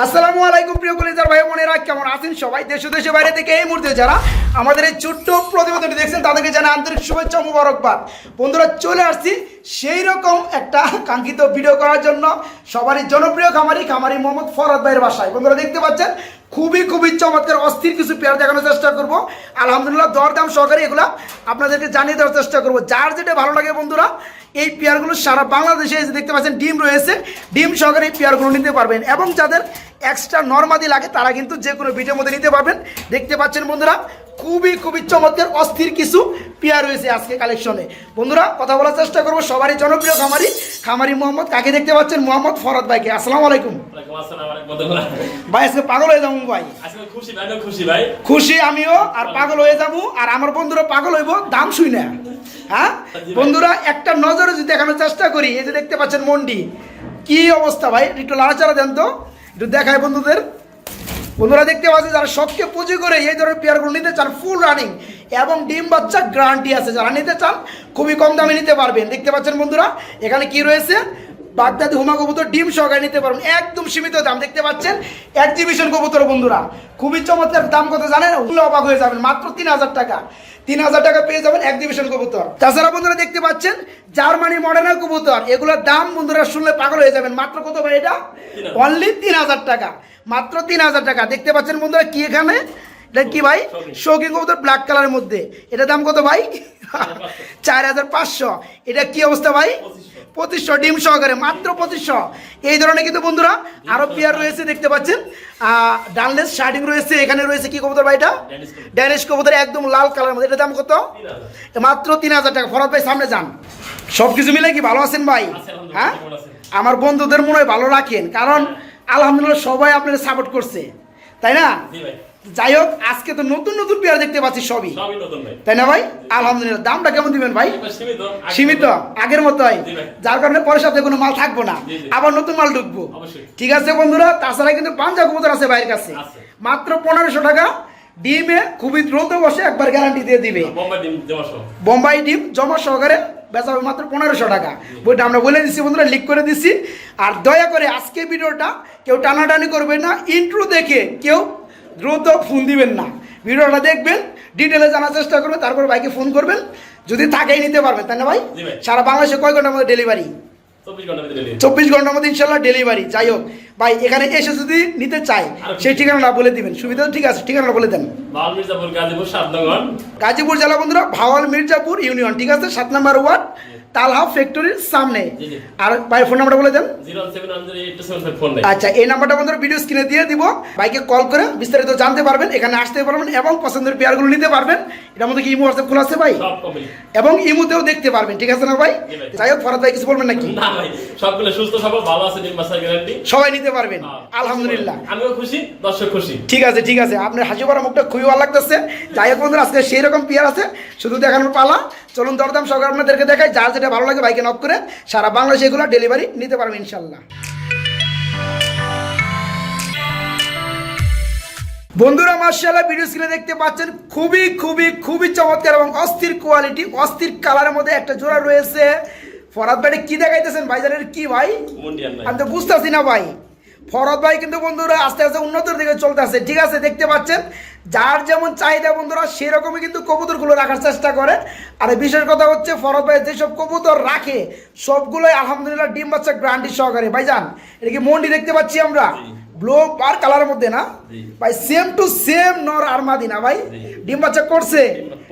আসসালামু আলাইকুম, প্রিয় কলিজার ভাই বোনেরা, কেমন আছেন সবাই? দেশ দেশে বাইরে থেকে এই মুহূর্তে যারা আমাদের এই ছোট্ট প্রতিবেদনটি দেখছেন, তাদেরকে জানা আন্তরিক শুভেচ্ছা মুবারকবাদ। বন্ধুরা, চলে আসছি সেই রকম একটা কাঙ্ক্ষিত ভিডিও করার জন্য সবারই জনপ্রিয় খামারি খামারি মোহাম্মদ ফরদ ভাইয়ের বাসায়। বন্ধুরা, দেখতে পাচ্ছেন? খুবই খুবই চমৎকার, অস্থির কিছু পেয়ার দেখানোর চেষ্টা করব। আলহামদুলিল্লাহ, দরদাম সহকারে এগুলো আপনাদেরকে জানিয়ে দেওয়ার চেষ্টা করব। যার যেটা ভালো লাগে বন্ধুরা, এই পেয়ারগুলো সারা বাংলাদেশে দেখতে পাচ্ছেন, ডিম রয়েছে। ডিম সহকারে এই পেয়ারগুলো নিতে পারবেন। এবং যাদের এক্সট্রা নর্মাদি লাগে তারা কিন্তু যে কোনো ভিডিওর মধ্যে নিতে পারবেন। দেখতে পাচ্ছেন বন্ধুরা খুবই খুবই চমৎকার অস্থির কিছু পেয়ার রয়েছে আজকে কালেকশনে বন্ধুরা কথা বলার চেষ্টা করব সবারই জনপ্রিয় খামারি খামারি মোহাম্মদ কাকে দেখতে পাচ্ছেন? মোহাম্মদ ফরদ ভাইকে। আসসালামু আলাইকুম। ভাই আজকে পাগল হয়ে যাব ভাই। খুশি ভাই আমিও খুশি ভাই। খুশি আমিও আর পাগল হয়ে যাব আর আমার বন্ধুরা পাগল হইব দাম শুই না। হ্যাঁ? বন্ধুরা একটা নজরে যদি দেখানোর চেষ্টা করি এই যে দেখতে পাচ্ছেন মন্ডি কি অবস্থা ভাই? একটু লাড়াচাড়া দেন তো। একটু দেখায় বন্ধুদের। বন্ধুরা দেখতে পাচ্ছেন, যারা শখকে পুঁজি করে এই ধরনের পেয়ারগুলো নিতে চান ফুল রানিং এবং ডিম বাচ্চা গ্যারান্টি আছে। যারা নিতে চান, খুবই কম দামে নিতে পারবেন। দেখতে পাচ্ছেন বন্ধুরা, এখানে কি রয়েছে? বাগদাদি, হুমা কবুতর ডিম সহকারে নিতে পারবেন। একদম সীমিত দাম। দেখতে পাচ্ছেন এক্সিবিশন কবুতর বন্ধুরা। খুবই চমৎকার দাম কত জানেন? ওগুলো অবাক হয়ে যাবেন। মাত্র তিন হাজার টাকা। তিন হাজার টাকা পেয়ে যাবেন এক্সিবিশন কবুতর। তাছাড়া বন্ধুরা দেখতে পাচ্ছেন জার্মানি মডার্নার কবুতর। এগুলোর দাম বন্ধুরা শুনলে পাগল হয়ে যাবেন। মাত্র কত ভাই এটা? অনলি তিন হাজার টাকা। মাত্র তিন হাজার টাকা। দেখতে পাচ্ছেন বন্ধুরা কি এখানে? এটা কি ভাই? শৌখিন। কবুতর ব্ল্যাক কালারের মধ্যে। এটা দাম কত ভাই? চার হাজার পাঁচশো। এটা কি অবস্থা ভাই? পঁচিশশো। ডিম সহকারে। মাত্র পঁচিশশো। এই ধরনের কিন্তু বন্ধুরা আরও পেয়ার রয়েছে দেখতে পাচ্ছেন। ডানলেস শার্টিং রয়েছে এখানে রয়েছে কি কবুতর ভাই এটা? ড্যানিশ কবুতর। একদম লাল কালার মধ্যে। এটা দাম কত? মাত্র তিন হাজার টাকা। ফরাদ ভাই সামনে যান। সব কিছু মিলে কি ভালো আছেন ভাই? হ্যাঁ? আমার বন্ধুদের মনে হয় ভালো রাখেন কারণ আলহামদুলিল্লাহ সবাই আপনারা সাপোর্ট করছে। তাই না? যাই হোক আজকে তো নতুন নতুন পেয়ার দেখতে পাচ্ছি সবই। তাই না ভাই? আলহামদুলিল্লাহ। দামটা কেমন দিবেন ভাই? সীমিত আগের মতোই। যার কারণে পরের সপ্তাহে কোনো মাল থাকব না। আবার নতুন মাল ঢুকবো। ঠিক আছে বন্ধুরা? তাছাড়া কিন্তু পাঞ্জা কবুতর আছে ভাইয়ের কাছে। মাত্র পনেরোশো টাকা। ডিমে খুবই দ্রুত বসে একবার গ্যারান্টি দিয়ে দিবে। বোম্বাই ডিম জমা বোম্বাই ডিম জমা সহকারে বেচা হবে মাত্র পনেরোশো টাকা। বইটা আমরা বলে দিচ্ছি বন্ধুরা লিক করে দিচ্ছি আর দয়া করে আজকে ভিডিওটা কেউ টানাটানি করবেন না ইন্ট্রো দেখে কেউ দ্রুত ফোন দিবেন না। ভিডিওটা দেখবেন ডিটেলে জানার চেষ্টা করবেন তারপর বাইকে ফোন করবেন। যদি তাকেই নিতে পারবেন তাই না ভাই? ভাই। সারা বাংলাদেশে কয় ঘণ্টার মধ্যে ডেলিভারি চব্বিশ ঘণ্টার মধ্যে ইনশাল্লাহ ডেলিভারি যাই হোক। ভাই এখানে এসে যদি নিতে চাই সেই ঠিকানাটা বলে দিবেন। সুবিধা ঠিক আছে ঠিকানাটা বলে দেন। গাজীপুর জেলা বন্ধুরা ভাওয়াল মির্জাপুর ইউনিয়ন ঠিক আছে? সাত নম্বর ওয়ার্ড তালহা ফ্যাক্টরির সামনে। আর ভাই ফোন নাম্বারটা বলে দেন। আচ্ছা এই নাম্বারটা বন্ধুরা ভিডিও স্ক্রিনে দিয়ে দিব। ভাইকে কল করে বিস্তারিত জানতে পারবেন এখানে আসতে পারবেন এবং পছন্দের পেয়ারগুলো নিতে পারবেন। এটার মধ্যে কি ইমো হোয়াটসঅ্যাপ খোলা আছে ভাই? এবং ইমোতেও দেখতে পারবেন ঠিক আছে না ভাই? যাই হোক ফরাদ ভাই কিছু বলবেন নাকি? না ভাই সবগুলো সুস্থ সবল ভালো আছে ডিম বাসার গ্যারান্টি। সবাই নিতে পারবেন আলহামদুলিল্লাহ। আমিও খুশি দর্শক খুশি। ঠিক আছে ঠিক আছে আপনার হাসি পড়া মুখটা খুবই ভালো লাগতেছে। যাই হোক বন্ধুরা আজকে সেই রকম পেয়ার আছে শুধু দেখানোর পালা। চলুন দরদাম সহকারে আপনাদেরকে দেখাই যার যেটা ভালো লাগে বাইকে নক করে সারা বাংলাদেশে এগুলো ডেলিভারি নিতে পারবেন ইনশাল্লাহ। বন্ধুরা মার্শাল্লাহ ভিডিও স্ক্রিনে দেখতে পাচ্ছেন খুবই খুবই খুবই চমৎকার এবং অস্থির কোয়ালিটি অস্থির কালারের মধ্যে একটা জোড়া রয়েছে। ফরাদ ভাই কি দেখাইতেছেন? ভাইজানের কি ভাই? আমি তো বুঝতেছি না ভাই। ফরদ ভাই কিন্তু বন্ধুরা আস্তে আস্তে উন্নতির দিকে চলতে আছে ঠিক আছে? দেখতে পাচ্ছেন? যার যেমন চাহিদা বন্ধুরা সেরকমই কিন্তু কবুতরগুলো রাখার চেষ্টা করে। আর বিশেষ কথা হচ্ছে ফরদ ভাই যেসব কবুতর রাখে সবগুলোই আলহামদুলিল্লাহ ডিম বাচ্চা গ্রান্টি সহকারে। ভাইজান এটা কি মন্ডি দেখতে পাচ্ছি আমরা? ব্লু আর কালারের মধ্যে না? ভাই সেম টু সেম নর আর মাদি না ভাই। ডিম বাচ্চা করছে?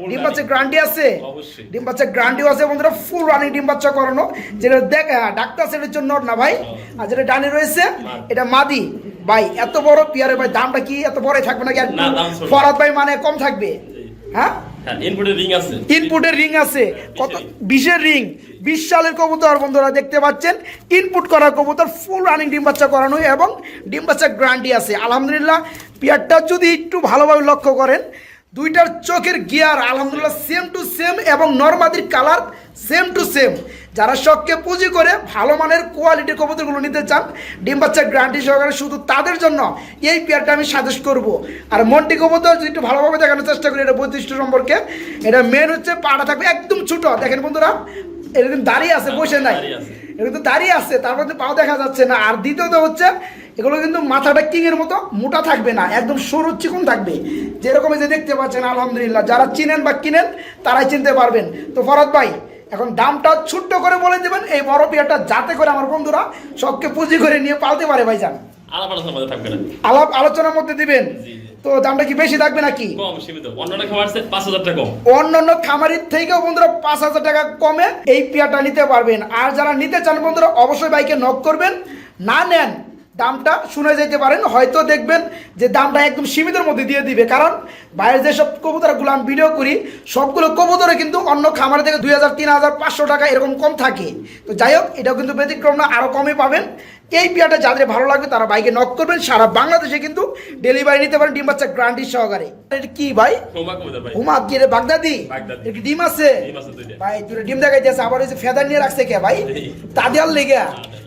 ডিম বাচ্চা। গ্রান্টি আছে? অবশ্যই। ডিম বাচ্চা গ্রান্টিও আছে বন্ধুরা ফুল রানিং ডিম বাচ্চা করানো। যেটা দেখ ডাক্তার সেটার জন্য নর না ভাই? আর যেটা ডানে রয়েছে এটা মাদি। ভাই এত বড় পিয়ারে ভাই দামটা কি এত বড়ই থাকবে নাকি। ফরাদ ভাই মানে কম থাকবে। হ্যাঁ? ইনপুটের রিং আছে। ইনপুটের রিং আছে। কত বিশের রিং বিশ সালের কবুতর বন্ধুরা দেখতে পাচ্ছেন। ইনপুট করা কবুতর ফুল রানিং ডিম বাচ্চা করানো এবং ডিম বাচ্চা গ্যারান্টি আছে। আলহামদুলিল্লাহ পিয়ারটা যদি একটু ভালোভাবে লক্ষ্য করেন দুইটার চোখের গিয়ার, আলহামদুলিল্লাহ সেম টু সেম এবং নর্মাদির কালার সেম টু সেম যারা শখকে পুঁজি করে ভালো মানের কোয়ালিটির কবুতরগুলো নিতে চান, ডিম বাচ্চা গ্রান্টি সহকারে শুধু তাদের জন্য এই পেয়ারটা আমি সাজেস্ট করব। আর মন্টি কবুতর যদি একটু ভালোভাবে দেখানোর চেষ্টা করি, এটা বৈশিষ্ট্য সম্পর্কে, এটা মেন হচ্ছে পাটা থাকবে একদম ছোট। দেখেন বন্ধুরা এরকম দাঁড়িয়ে আছে বসে নাই। কিন্তু দাঁড়িয়ে আছে তার মধ্যে পাও দেখা যাচ্ছে না। আর দ্বিতীয়ত হচ্ছে এগুলো কিন্তু মাথাটা কিংয়ের মতো মোটা থাকবে না একদম সরু চিকন থাকবে। যেরকম যে দেখতে পাচ্ছেন আলহামদুলিল্লাহ যারা চিনেন বা কিনেন তারাই চিনতে পারবেন। তো ফরদ ভাই এখন দামটা ছোট্ট করে বলে দেবেন এই বড় বিয়ারটা যাতে করে আমার বন্ধুরা সবকে পুঁজি করে নিয়ে পালতে পারে ভাইজান। আলাপ আলোচনার মধ্যে দিবেন। তো দামটা কি বেশি থাকবে নাকি? কম সীমিত। অন্যটা খাবার আছে পাঁচ হাজার টাকা কম। অন্যান্য খামারির থেকেও বন্ধুরা পাঁচ হাজার টাকা কমে এই পেয়ারটা নিতে পারবেন। আর যারা নিতে চান বন্ধুরা অবশ্যই বাইকে নক করবেন। না নেন দামটা শুনে যেতে পারেন। হয়তো দেখবেন যে দামটা একদম সীমিতের মধ্যে দিয়ে দিবে। কারণ বাইরের যেসব কবুতরগুলো আমি ভিডিও করি সবগুলো কবুতরে কিন্তু অন্য খামার থেকে দুই হাজার তিন হাজার পাঁচশো টাকা এরকম কম থাকে। তো যাই হোক এটাও কিন্তু ব্যতিক্রম না আরও কমে পাবেন। এই পেয়ারটা যাদের ভালো লাগবে তারা বাইকে নক করবেন। সারা বাংলাদেশে কিন্তু ডেলিভারি নিতে পারেন ডিম বাচ্চা গ্রান্টি সহকারে। এটা কি ভাই? হোমা কি রে বাগদাদি। ডিম আছে। ভাই দুটো ডিম দেখাইতেছে আবার ওই যে ফেদার নিয়ে রাখছে কে ভাই? তাদের লেগে।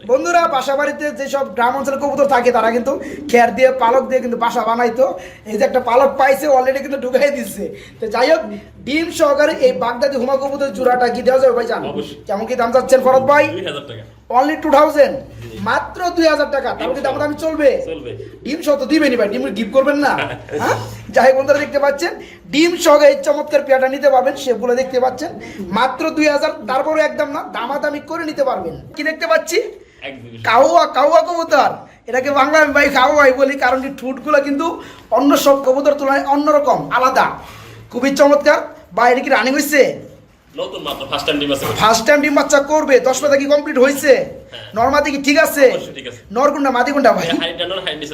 বন্ধুরা বাসা বাড়িতে যেসব গ্রাম অঞ্চলের কবুতর থাকে তারা কিন্তু খের দিয়ে পালক দিয়ে কিন্তু বাসা বানাইতো। এই যে একটা পালক পাইছে অলরেডি কিন্তু ঢুকাই দিচ্ছে তো যাই হোক ডিম সহকারে এই বাগদাদি হুমা কবুতর জোড়াটা কি দেওয়া যাবে ভাই জান। কেমন কি দাম চাচ্ছেন ফরত ভাই? অনলি টু থাউজেন্ড মাত্র দুই হাজার টাকা তাহলে দাম দামি চলবে। ডিম সহ তো দিবেনি ভাই ডিম গিফট করবেন না। হ্যাঁ? যাই হোক বন্ধুরা দেখতে পাচ্ছেন ডিম সহ এই চমৎকার পেয়াটা নিতে পারবেন সেগুলো দেখতে পাচ্ছেন। মাত্র দুই হাজার তারপরে একদম না দামাদামি করে নিতে পারবেন। কি দেখতে পাচ্ছি? কাউয়া কাউয়া কবুতর। এটাকে বাংলা আমি ভাই কাউয়াই বলি কারণ এই ঠুটগুলো কিন্তু অন্য সব কবুতর তুলনায় অন্যরকম আলাদা। খুবই চমৎকার। বা এটা কি রানিং হয়েছে নতুন মাত্র ফার্স্ট টাইম ডিম আছে ফার্স্ট টাইম ডিম বাচ্চা করবে দশ পাতা কি কমপ্লিট নর্মাদি কি ঠিক আছে? অবশ্যই ঠিক আছে। নরকুন্ডা মাদি ভাই? হাইটটা নন হাইট নিচে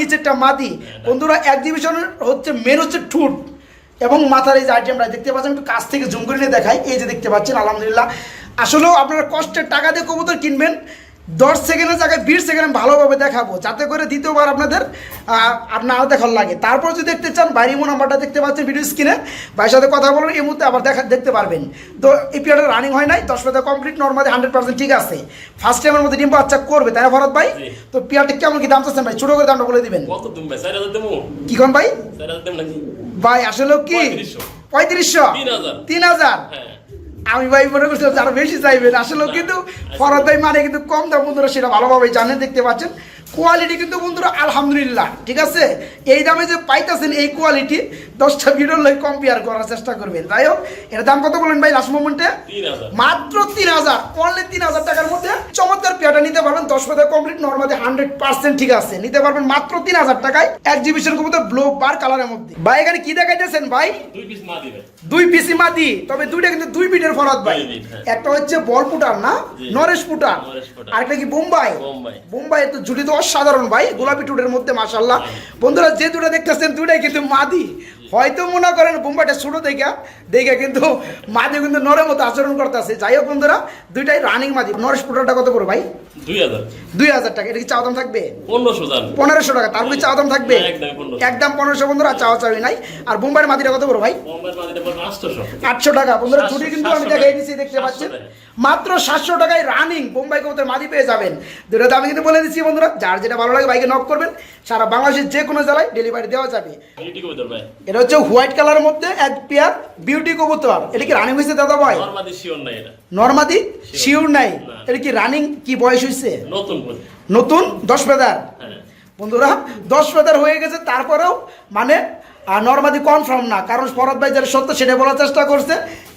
নিচেরটা। মাদি। বন্ধুরা এক্সিবিশন হচ্ছে মেন হচ্ছে ঠুট এবং মাথার এই যে আইটেমটা দেখতে পাচ্ছেন একটু কাছ থেকে জুম করে নিয়ে দেখাই। এই যে দেখতে পাচ্ছেন আলহামদুলিল্লাহ। আসলেও আপনারা কষ্টের টাকা দিয়ে কবুতর কিনবেন। দশ সেকেন্ডের জায়গায় বিশ সেকেন্ড ভালোভাবে দেখাবো। যাতে করে দ্বিতীয়বার আপনাদের না দেখার লাগে। তারপর যদি দেখতে চান বাইরে ইমো নাম্বারটা দেখতে পাচ্ছেন ভিডিও স্ক্রিনে ভাইয়ের সাথে কথা বলবেন এই মুহূর্তে আবার দেখা দেখতে পারবেন। তো এই পিরিয়ডে রানিং হয় নাই দশ পাতা কমপ্লিট নর্মালি হান্ড্রেড পার্সেন্ট ঠিক আছে। ফার্স্ট টাইমের মধ্যে ডিম বাচ্চা করবে তাই না ভরত ভাই? তো পিয়ারটা কেমন কি দাম চাচ্ছেন ভাই? ছোট করে দামটা বলে দিবেন। কি কোন ভাই? ভাই আসলে কি? পঁয়ত্রিশশো। পঁয়ত্রিশশো? তিন হাজার। আমি ভাই মনে করছিলাম যারা বেশি চাইবেন। আসলেও কিন্তু ফরত ভাই মানে কিন্তু কম দাম বন্ধুরা সেটা ভালোভাবে জানেন দেখতে পাচ্ছেন। কোয়ালিটি কিন্তু বন্ধুরা আলহামদুলিল্লাহ ঠিক আছে? এই দামে যে পাইতেছেন এই কোয়ালিটি দশটা ভিডিওর লোক কম্পেয়ার করার চেষ্টা করবেন। যাই হোক এর দাম কত বলেন ভাই লাস্ট মোমেন্টে মাত্র তিন হাজার অনলি তিন হাজার টাকার মধ্যে চমৎকার পেয়াটা নিতে পারবেন দশ পাতা কমপ্লিট নর্মালি হান্ড্রেড পার্সেন্ট ঠিক আছে। নিতে পারবেন মাত্র তিন হাজার টাকায় এক্সিবিশন কবুতর ব্লো বার কালারের মধ্যে। ভাই এখানে কি দেখাইতেছেন ভাই? দুই পিস মাদি তবে দুইটা কিন্তু দুই বিটের ফরাত ভাই। হ্যাঁ। একটা হচ্ছে বল পুটার না? নরেশ পুটার। আরেকটা কি বোম্বাই? বোম্বাই। তো জুটি তো অসাধারণ ভাই, গোলাপি টুটের মধ্যে মাশাল্লাহ বন্ধুরা, যে দুটো দেখতেছেন দুটাই কিন্তু মাদি। হয়তো মনে করেন বোম্বাইটা ছোট দেখা, দেখে কিন্তু মাদি কিন্তু নরের মতো আচরণ করতেছে। যাই হোক বন্ধুরা, দুইটাই রানিং মাদি। নরেশ পুটারটা কত করে ভাই? দুই হাজার। টাকা এটা কি চাওয়া দাম থাকবে? পনেরোশো টাকা তারপরে চাওয়া দাম থাকবে? 1500 একদম পনেরোশো। বন্ধুরা চাওয়া চাওয়ি নাই। আর বোম্বাইয়ের মাদিটা কত করে ভাই? আটশো টাকা। বন্ধুরা ছুটি কিন্তু আমি দেখাই দিচ্ছি দেখতে পাচ্ছেন? মাত্র সাতশো টাকায় রানিং বোম্বাই কবুতর মাদি পেয়ে যাবেন। দুটো দামে কিন্তু বলে দিচ্ছি বন্ধুরা যার যেটা ভালো লাগে বাইকে নক করবেন। সারা বাংলাদেশের যে কোনো জেলায় ডেলিভারি দেওয়া যাবে। এটা হচ্ছে হোয়াইট কালারের মধ্যে এক পেয়ার বিউটি কবুতর। এটা কি রানিং হয়েছে দাদা ভাই? শিওর নাই এটা। নর্মাদি? শিওর নাই। এটা কি রানিং কি বয়স হয়েছে নতুন নতুন? দশ পেদার হ্যাঁ। বন্ধুরা দশ পেদার হয়ে গেছে তারপরেও মানে আর নর্মাদি কনফার্ম না। কারণ শরৎ ভাই যারা সত্য সেটা বলার চেষ্টা করছে।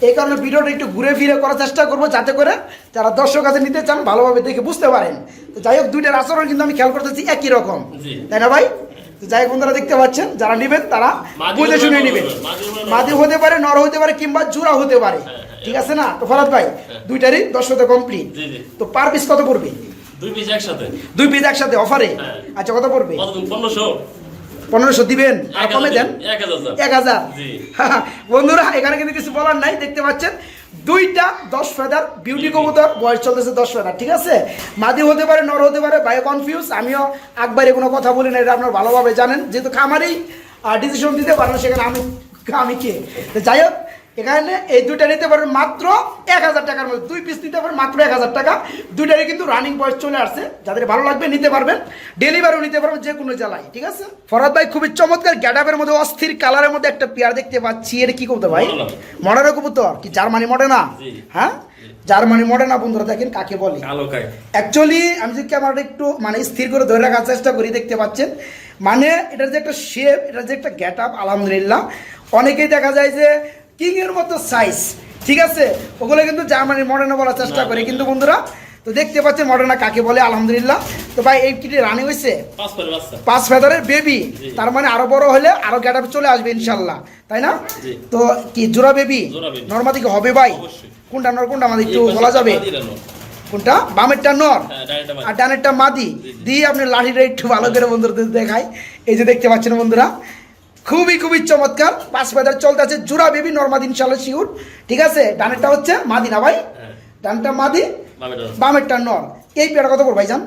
এই কারণে ভিডিওটা একটু ঘুরে ফিরে করার চেষ্টা করব যাতে করে যারা দর্শক কাছে নিতে চান ভালোভাবে দেখে বুঝতে পারেন। তো যাই হোক দুইটার আচরণ কিন্তু আমি খেয়াল করতেছি একই রকম। তাই না ভাই? তো যাই হোক বন্ধুরা দেখতে পাচ্ছেন যারা নেবেন তারা বুঝে শুনে নেবেন। মাদি হতে পারে, মাদি হতে পারে নর হতে পারে কিংবা জোড়া হতে পারে। ঠিক আছে না? তো ফরাদ ভাই দুইটারই দশ শত কমপ্লিট তো পার পিস কত পড়বে? দুই পিস একসাথে। দুই পিস একসাথে অফারে হ্যাঁ। আচ্ছা কত পড়বে? পনেরোশো। পনেরোশো দিবেন? আর কমে দেন? এক হাজার। বন্ধুরা এখানে কিন্তু কিছু বলার নাই দেখতে পাচ্ছেন? দুইটা দশ ফেদার বিউটি কবুতর বয়স চলতেছে দশ ফেদার ঠিক আছে? মাদি হতে পারে নর হতে পারে বাই কনফিউজ আমিও একবারে কোনো কথা বলি না এটা আপনার ভালোভাবে জানেন। যেহেতু খামারেই ডিসিশন দিতে পারেন সেখানে আমি আমি কে? যাই হোক এখানে এই দুইটা নিতে পারবেন মাত্র এক হাজার টাকার মধ্যে। দুই পিস নিতে পারবেন মাত্র এক হাজার টাকা। দুইটারই কিন্তু রানিং বয়স চলে আসছে। যাদের ভালো লাগবে নিতে পারবেন। ডেলিভারিও নিতে পারবেন যে কোনো জেলায় ঠিক আছে? ফরাদ ভাই খুবই চমৎকার গ্যাডাপের মধ্যে অস্থির কালারের মধ্যে একটা পেয়ার দেখতে পাচ্ছি। এটা কি কবুতর ভাই? মডার্না। কবুতর? কি জার্মানি মডার্না জি। হ্যাঁ? জার্মানি মডার্না বন্ধুরা দেখেন কাকে বলে। অ্যাকচুয়ালি আমি যদি ক্যামেরাটা একটু মানে স্থির করে ধরে রাখার চেষ্টা করি দেখতে পাচ্ছেন। মানে এটার যে একটা শেপ এটার যে একটা গেট আপ আলহামদুলিল্লাহ। অনেকেই দেখা যায় যে কিং এর মতো সাইজ ঠিক আছে? ওগুলো কিন্তু জার্মানির মডার্না বলার চেষ্টা করে। কিন্তু বন্ধুরা তো দেখতে পাচ্ছেন মডার্না কাকে বলে? আলহামদুলিল্লাহ। তো ভাই এই কিটি রানি হয়েছে? পাঁচ ফেদারের বেবি তার মানে আরও বড় হলে আরও গেট চলে আসবে ইনশাল্লাহ তাই না? তো কি জোড়া বেবি জোড়া baby। নর্মাদি কি হবে ভাই। কোনটা নর কোনটা আমাদের একটু বলা যাবে। কোনটা? বামেরটা নর? হ্যাঁ, আর। ডানেরটা মাদি? দিয়ে আপনি লাঠিটা একটু ভালো করে বন্ধুদের দেখায় এই যে দেখতে পাচ্ছেন বন্ধুরা খুবই খুবই চমৎকার। পাঁচ বাজার চলতে আছে জুরা বেবি নর্মাদিন ইনশাল্লাহ শিউর। ঠিক আছে? ডানেরটা হচ্ছে মাদি না ভাই? হ্যাঁ, ডানটা মাদি বামেরটা নর। এই পেয়ারা কত পড় যান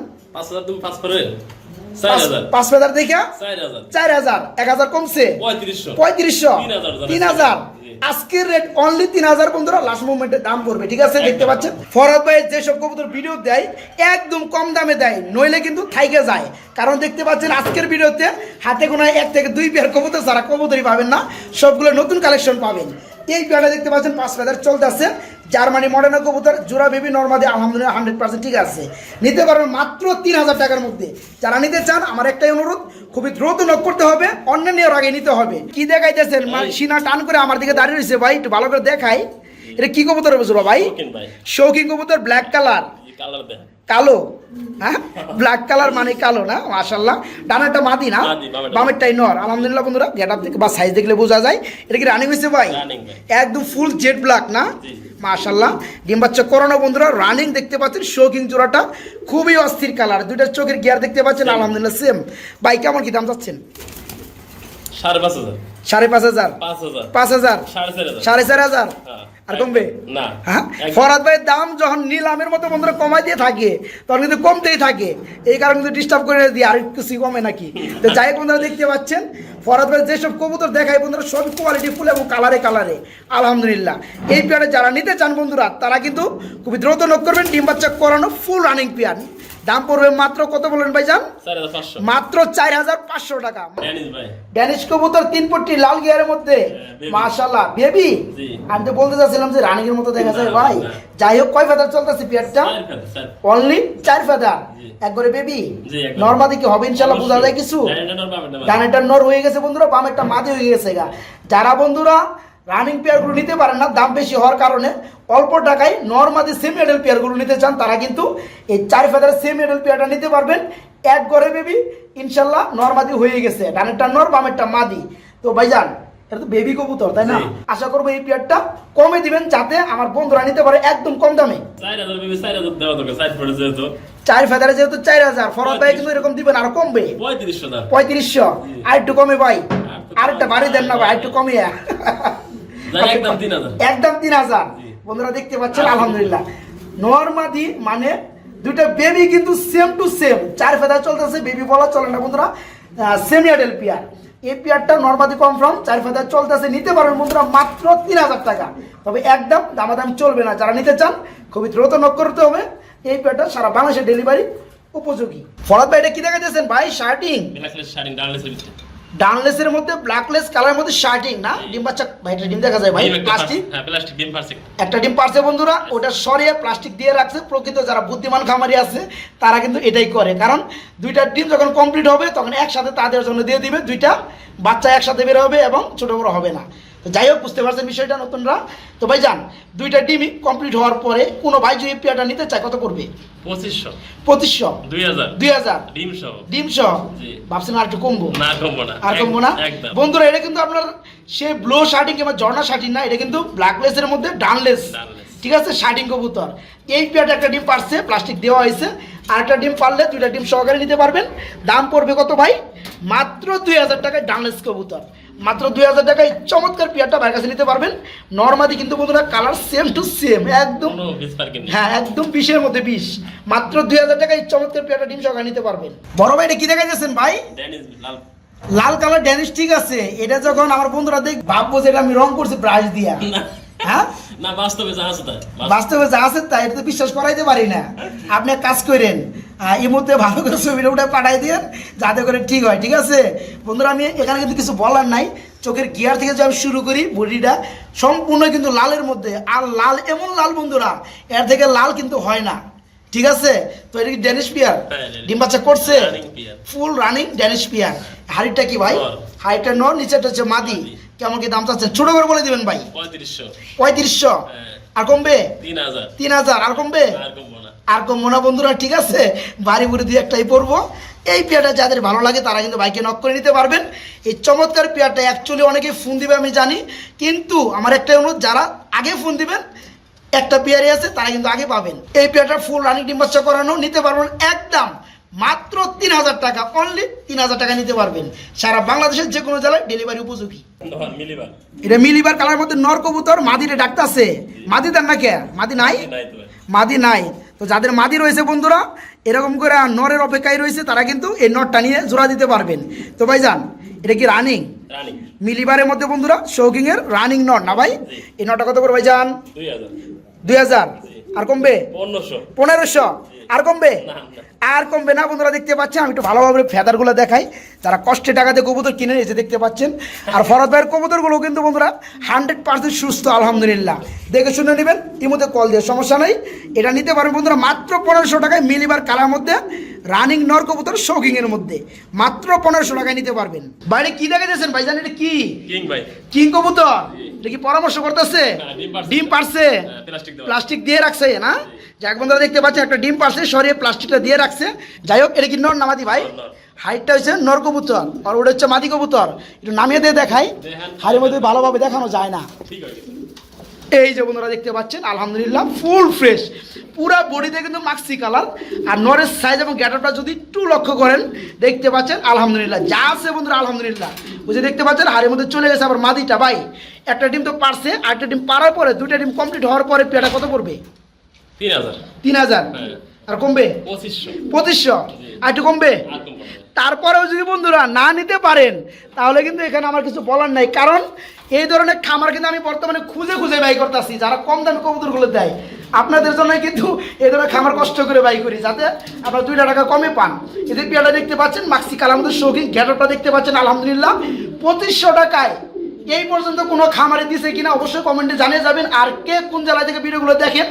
পাঁচ হাজার দেখা চার হাজার। এক হাজার কমছে। পঁয়ত্রিশশো। তিন হাজার। আজকের রেট অনলি তিন হাজার পনেরো লাস্ট দাম পড়বে ঠিক আছে? দেখতে পাচ্ছেন? ফরাদ ভাইয়ের যেসব কবুতর ভিডিও দেয় একদম কম দামে দেয় নইলে কিন্তু থাইকে যায়। কারণ দেখতে পাচ্ছেন আজকের ভিডিওতে হাতে গোনায় এক থেকে দুই পেয়ার কবুতর ছাড়া কবুতরই পাবেন না সবগুলো নতুন কালেকশন পাবেন। এই পেয়ারটা দেখতে পাচ্ছেন পাঁচ হাজার চলতে আছে জার্মানি মডার্ন কবুতর জোড়া বেবি নর্মাদি আলহামদুলিল্লাহ হান্ড্রেড পার্সেন্ট ঠিক আছে। নিতে পারবেন মাত্র তিন হাজার টাকার মধ্যে। যারা নিতে চান আমার একটাই অনুরোধ খুবই দ্রুত নক করতে হবে অন্য নেওয়ার আগে নিতে হবে। কি দেখাইতেছেন? সিনা টান করে আমার দিকে দাঁড়িয়ে রয়েছে ভাই একটু ভালো করে দেখাই। এটা কি কবুতর বুঝলো ভাই? শৌখিন ভাই। শৌখিন কবুতর ব্ল্যাক কালার কালার কালো হ্যাঁ ব্ল্যাক কালার মানে কালো না? মাশাল্লাহ ডানাটা মাদি না। বামেরটাই নর। আলহামদুলিল্লাহ বন্ধুরা গেট আপ থেকে বা সাইজ দেখলে বোঝা যায়। এটা কি রানিং হয়েছে ভাই? একদম ফুল জেড ব্ল্যাক না। মাশাল্লাহ ডিম বাচ্চা করোনা বন্ধুরা রানিং দেখতে পাচ্ছেন শৌখিন জোড়াটা। খুবই অস্থির কালার দুইটা চোখের গিয়ার দেখতে পাচ্ছেন. আলহামদুলিল্লাহ সেম ভাই কেমন কি দাম চাচ্ছেন? সাড়ে পাঁচ হাজার। সাড়ে পাঁচ হাজার। পাঁচ হাজার। সাড়ে চার হাজার। আর কমবে? না। হ্যাঁ। ফরাদ ভাইয়ের দাম যখন নিলামের মতো বন্ধুরা কমাই দিয়ে থাকে তখন কিন্তু কমতেই থাকে। এই কারণে কিন্তু ডিস্টার্ব করে দিই আর একটু সি কমে নাকি? তো যাই বন্ধুরা দেখতে পাচ্ছেন ফরাদ ভাই যেসব কবুতর দেখায় বন্ধুরা সবই কোয়ালিটি ফুল এবং কালারে কালারে আলহামদুলিল্লাহ। এই পেয়ারে যারা নিতে চান বন্ধুরা তারা কিন্তু খুবই দ্রুত নোট করবেন ডিম বাচ্চা করানো ফুল রানিং পেয়ার দাম পড়বে মাত্র কত বলেন ভাইজান? মাত্র চার হাজার পাঁচশো টাকা। ড্যানিশ কবুতর তিন পট্টি লাল গিয়ারের মধ্যে। baby। মাশাল্লাহ বেবি আমি তো বলতে চাচ্ছিলাম যে রানিং মতো দেখা যায় ভাই। যাই হোক কয় ফেদার চলতেছে পেয়ারটা। অনলি চার ফেদার। একবারে বেবি। নর্মাদি কি হবে ইনশাল্লাহ বোঝা যায় কিছু। ডানেরটা নর হয়ে গেছে বন্ধুরা বামেরটা মাদি হয়ে গেছে গা। যারা বন্ধুরা রানিং পেয়ারগুলো নিতে পারেন না দাম বেশি হওয়ার কারণে। অল্প টাকায় নর্মাদি সেম মেডেল পেয়ারগুলো নিতে চান তারা কিন্তু এই চার ফেদার সেম মেডেল পেয়ারটা নিতে পারবেন। এক গড়ে বেবি ইনশাল্লাহ নর্মাদি হয়ে গেছে। ডানেরটা নর বামেরটা মাদি। তো ভাইজান এটা তো বেবি কবুতর তাই না? আশা করব এই পেয়ারটা কমে দিবেন যাতে আমার বন্ধুরা নিতে পারে একদম কম দামে। চার ফেদারে যেহেতু। চার হাজার ফরত ভাই কিন্তু এরকম দিবেন আর কমবে। পঁয়ত্রিশশো পঁয়ত্রিশশো। আর একটু কমে ভাই। আর একটা বাড়ি দেন না ভাই আর একটু কমে। যাই একদম তিন হাজার। একদম তিন হাজার। বন্ধুরা দেখতে পাচ্ছেন আলহামদুলিল্লাহ। নর্মাদি মানে দুইটা বেবি কিন্তু সেম টু সেম চার ফেদা চলতেছে বেবি বলা চলে না বন্ধুরা। সেমি অ্যাডেল পিয়ার এই পিয়ারটা নর্মাদি কনফার্ম চার ফেদা চলতেছে। নিতে পারবেন বন্ধুরা মাত্র তিন হাজার টাকা। তবে একদম দামাদাম চলবে না। যারা নিতে চান খুবই দ্রুত নক করতে হবে। এই পিয়ারটা সারা বাংলাদেশে ডেলিভারি উপযোগী। ফরাদ ভাই এটা কি দেখা যাচ্ছেন ভাই শার্টিং ব্ল্যাকলেস শাড়ি ডানলেসের মধ্যে ব্ল্যাকলেস কালারের মধ্যে শার্টিং না? ডিম বাচ্চা ভাই এটা ডিম দেখা যায় ভাই? প্লাস্টিক হ্যাঁ প্লাস্টিক ডিম পারছে একটা ডিম পারছে বন্ধুরা ওটা সরিয়ে প্লাস্টিক দিয়ে রাখছে। প্রকৃত যারা বুদ্ধিমান খামারি আছে তারা কিন্তু এটাই করে। কারণ দুইটা ডিম যখন কমপ্লিট হবে তখন একসাথে তাদের জন্য দিয়ে দিবে দুইটা বাচ্চা একসাথে বের হবে এবং ছোট বড় হবে না। তো যাই হোক বুঝতে পারছেন বিষয়টা নতুনরা? তো ভাই যান দুইটা ডিমই কমপ্লিট হওয়ার পরে কোনো ভাই যদি পেয়ারটা নিতে চায় কত করবে? পঁচিশশো। পঁচিশশো? দুই হাজার। দুই হাজার? ডিম সহ ডিম সহ ভাবছেন আর একটু কমবো। না কমবো না। আর কমবো না? বন্ধুরা এটা কিন্তু আপনার সে ব্লো শার্টিং কিংবা জর্না শার্টিং না এটা কিন্তু ব্ল্যাকলেসের মধ্যে ডানলেস। ঠিক আছে? শার্টিং কবুতর। এই পেয়ারটা একটা ডিম পারছে প্লাস্টিক দেওয়া হয়েছে। আর একটা ডিম পারলে দুইটা ডিম সহকারে নিতে পারবেন। দাম পড়বে কত ভাই? মাত্র দুই হাজার টাকায় ডানলেস কবুতর। মাত্র দুই হাজার টাকায় চমৎকার পেয়ারটা ভাইয়ের কাছে নিতে পারবেন। নর্মাদি কিন্তু বন্ধুরা কালার সেম টু সেম একদম হ্যাঁ একদম বিশের মধ্যে বিশ মাত্র দুই হাজার টাকায় চমৎকার পেয়ারটা ডিম সকালে নিতে পারবেন। বড় ভাই এটা কি দেখা যাচ্ছেন ভাই লাল। কালার ড্যানিশ ঠিক আছে। এটা যখন আমার বন্ধুরা দেখ ভাববো যে এটা আমি রং করছি ব্রাশ দিয়া। হ্যাঁ? না বাস্তবে যা আছে তাই। বাস্তবে- বাস্তবে যা আছে তাই এটা তো বিশ্বাস করাইতে পারি না। আপনি কাজ করেন এই মুহূর্তে ভালো করে ছবিটা উঠে পাঠাই দিন যাতে করে ঠিক হয় ঠিক আছে? বন্ধুরা আমি এখানে কিন্তু কিছু বলার নাই। চোখের গিয়ার থেকে যদি আমি শুরু করি বডিটা সম্পূর্ণ কিন্তু লালের মধ্যে। আর লাল এমন লাল বন্ধুরা এর থেকে লাল কিন্তু হয় না। ঠিক আছে? তো এটা কি ড্যানিশ পিয়ার ডিম বাচ্চা করছে? ফুল রানিং ড্যানিশ পিয়ার হাড়িটা কি ভাই। হাড়িটা নর নিচেটা হচ্ছে মাদি। কেমন কি দাম চাচ্ছেন? ছোট করে বলে দিবেন ভাই। পঁয়ত্রিশশো। পঁয়ত্রিশশো? হ্যাঁ। আর কমবে? তিন হাজার। আর কমবে? আর কমবো না। বন্ধুরা ঠিক আছে? বাড়ি বুড়ি দিয়ে একটাই পরবো। এই পেয়ারটা যাদের ভালো লাগে তারা কিন্তু বাইকে নক করে নিতে পারবেন। এই চমৎকার পেয়ারটা অ্যাকচুয়ালি অনেকে ফোন দিবে আমি জানি। কিন্তু আমার একটা অনুরোধ যারা আগে ফোন দিবেন একটা পেয়ারে আছে তারা কিন্তু আগে পাবেন। এই পেয়ারটা ফুল রানিং ডিম বাচ্চা করানো নিতে পারবেন একদম মাত্র তিন হাজার টাকা অনলি তিন হাজার টাকা নিতে পারবেন। সারা বাংলাদেশের যে কোনো জেলায় ডেলিভারি উপযোগী। এটা মিলিবার কালার মধ্যে নর কবুতর মাদিরে ডাকতাছে মাদি দেন না কে? মাদি নাই? মাদি নাই তো যাদের মাদি রয়েছে বন্ধুরা এরকম করে নরের অপেক্ষায় রয়েছে তারা কিন্তু এই নটটা নিয়ে জোড়া দিতে পারবেন। তো ভাই যান এটা কি রানিং মিলিবারের মধ্যে বন্ধুরা শৌকিং এর রানিং নট না ভাই? এই নটা কত করে ভাই যান? দুই হাজার। দুই হাজার। আর কমবে? পনেরোশো। পনেরোশো। আর কমবে। আর কমবে না বন্ধুরা দেখতে পাচ্ছেন আমি একটু ভালোভাবে ফেদারগুলো দেখাই। যারা কষ্টে টাকাতে কবুতর কিনে নিয়েছে দেখতে পাচ্ছেন। আর ফরদ ভাইয়ের কবুতরগুলো কিন্তু বন্ধুরা হান্ড্রেড পার্সেন্ট সুস্থ আলহামদুলিল্লাহ। দেখে শুনে নেবেন ইমোতে কল দিয়ে সমস্যা নেই। এটা নিতে পারবেন বন্ধুরা মাত্র পনেরোশো টাকায় মিলিবার কালার মধ্যে রানিং নর কবুতর শৌকিং এর মধ্যে। মাত্র পনেরোশো টাকায় নিতে পারবেন। বাইরে কি দেখা যাচ্ছেন ভাইজান এটা কি? কিং ভাই। কবুতর? এটা কি পরামর্শ করতেছে? ডিম পারছে। হ্যাঁ, প্লাস্টিক প্লাস্টিক দিয়ে রাখছে না? যাক বন্ধুরা দেখতে পাচ্ছেন একটা ডিম পারছে। সরিয়ে প্লাস্টিকটা দিয়ে রাখছে। যাই হোক এটা কি নর নামাদি ভাই। হাইটটা হচ্ছে নর কবুতর আর ওটা হচ্ছে মাদি কবুতর। একটু নামিয়ে দিয়ে দেখাই। হাড়ির মধ্যে ভালোভাবে দেখানো যায় না। এই যে বন্ধুরা দেখতে পাচ্ছেন আলহামদুলিল্লাহ ফুল ফ্রেশ পুরা বডিতে কিন্তু মাক্সি কালার আর নরের সাইজ এবং গ্যাটারটা যদি একটু লক্ষ্য করেন দেখতে পাচ্ছেন আলহামদুলিল্লাহ। যা আছে বন্ধুরা আলহামদুলিল্লাহ। বুঝে দেখতে পাচ্ছেন হাড়ের মধ্যে চলে গেছে আবার মাদিটা ভাই। একটা ডিম তো পারছে আরেকটা ডিম পারার পরে দুইটা ডিম কমপ্লিট হওয়ার পরে পেয়াটা কত পড়বে? তিন হাজার। তিন হাজার। হ্যাঁ। আর কমবে? পঁচিশশো। আর একটু কমবে? তারপরেও যদি বন্ধুরা না নিতে পারেন তাহলে কিন্তু এখানে আমার কিছু বলার নাই। কারণ এই ধরনের খামার কিন্তু আমি বর্তমানে খুঁজে খুঁজে ব্যয় করতেছি। যারা কম দামি কবুতরগুলো দেয় আপনাদের জন্য কিন্তু এই ধরনের খামার কষ্ট করে বাই করি যাতে আপনারা দুইটা টাকা কমে পান। এদের পেয়াটা দেখতে পাচ্ছেন মাক্সি কালার মধ্যে শৌখিন গ্যাটপটা দেখতে পাচ্ছেন আলহামদুলিল্লাহ। পঁচিশশো টাকায় এই পর্যন্ত কোনো খামারে দিছে কিনা অবশ্যই কমেন্টে জানিয়ে যাবেন। আর কে কোন জেলা থেকে ভিডিওগুলো দেখেন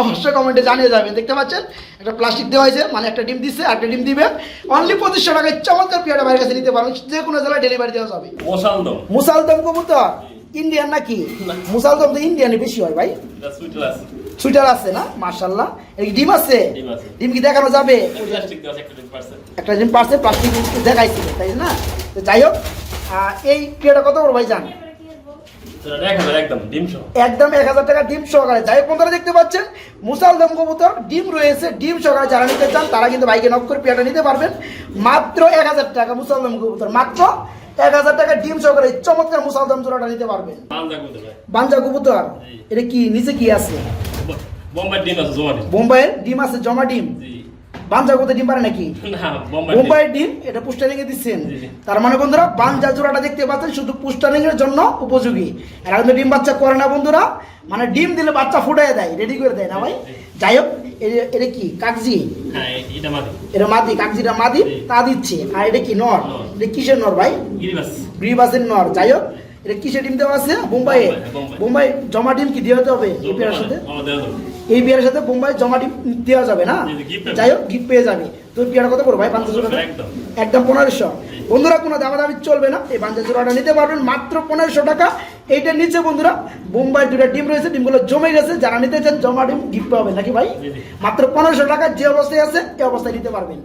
অবশ্যই কমেন্টে জানিয়ে যাবেন। দেখতে পাচ্ছেন একটা প্লাস্টিক দেওয়া হয়েছে মানে একটা ডিম দিচ্ছে একটা ডিম দিবে। অনলি পঁচিশশো টাকায় চমৎকার পেয়ারা বাইরের কাছে নিতে পারবেন যে কোনো জেলায় ডেলিভারি দেওয়া যাবে। মশাল দম মুসালদম কবুতর? ইন্ডিয়ান নাকি? মুসালদম তো ইন্ডিয়ানই বেশি হয় ভাই। সুইটার আছে। না? মার্শাল্লাহ এই ডিম আছে? ডিম আছে। ডিম কি দেখানো যাবে? প্লাস্টিক দেওয়া আছে একটা ডিম পারছে। একটা ডিম পারছে প্লাস্টিক দেখাইছিল তাই না? তো যাই হোক এই পেয়ারটা কত বড় ভাই জান একদম এক হাজার টাকা ডিম সহকারে। যাই বন্ধুরা দেখতে পাচ্ছেন মুসালদম কবুতর ডিম রয়েছে ডিম সহকারে যারা নিতে চান তারা কিন্তু বাইকে নক করে পেয়ারটা নিতে পারবেন। মাত্র এক হাজার টাকা মুসালদম কবুতর মাত্র এক হাজার টাকা ডিম সহকারে চমৎকার মুসালদম জোড়াটা নিতে পারবেন। বাঞ্জা কবুতর এটা কি নিচে কি আছে? বোম্বাইয়ের ডিম আছে জমা ডিম। বাঞ্জা কবুতর ডিম পারে নাকি? না বোম্বাই ডিম। এটা পুস্টারিং এ দিচ্ছেন। তার মানে বন্ধুরা বাঞ্জা জোড়াটা দেখতে পাচ্ছেন শুধু পুস্টারিং এর জন্য উপযোগী। এরা কিন্তু ডিম বাচ্চা করে না বন্ধুরা। মানে ডিম দিলে বাচ্চা ফুটাই দেয় রেডি করে দেয় না ভাই? যাই হোক এটা কি কাগজি হ্যাঁ এটা মাদি। কাগজিটা মাদি তা দিচ্ছে। আর এটা কি নর। এটা কিসের নর ভাই? গিরিবাস। গ্রিবাসের নর। যাই হোক এটা ডিম দেওয়া আছে? বোম্বাইয়ে? বোম্বাই, জমা ডিম কি দেওয়া হবে? এই পেয়ারের সাথে? এই সাথে বোম্বাই জমা ডিম দেওয়া যাবে না। যাই হোক গিফট পেয়ে যাবে। তো বিয়ার করব ভাই? একদম। একদম পনেরোশো। বন্ধুরা কোনো দামাদামি চলবে না। এই বাঞ্জা জোড়াটা নিতে পারবেন মাত্র পনেরোশো টাকা। এইটার নিচে বন্ধুরা বোম্বাই দুটা ডিম রয়েছে। ডিমগুলো জমে গেছে। যারা নিতে চান জমা ডিম গিফট পাবেন নাকি ভাই। মাত্র পনেরোশো টাকা যে অবস্থায় আছে এই অবস্থায় নিতে পারবেন।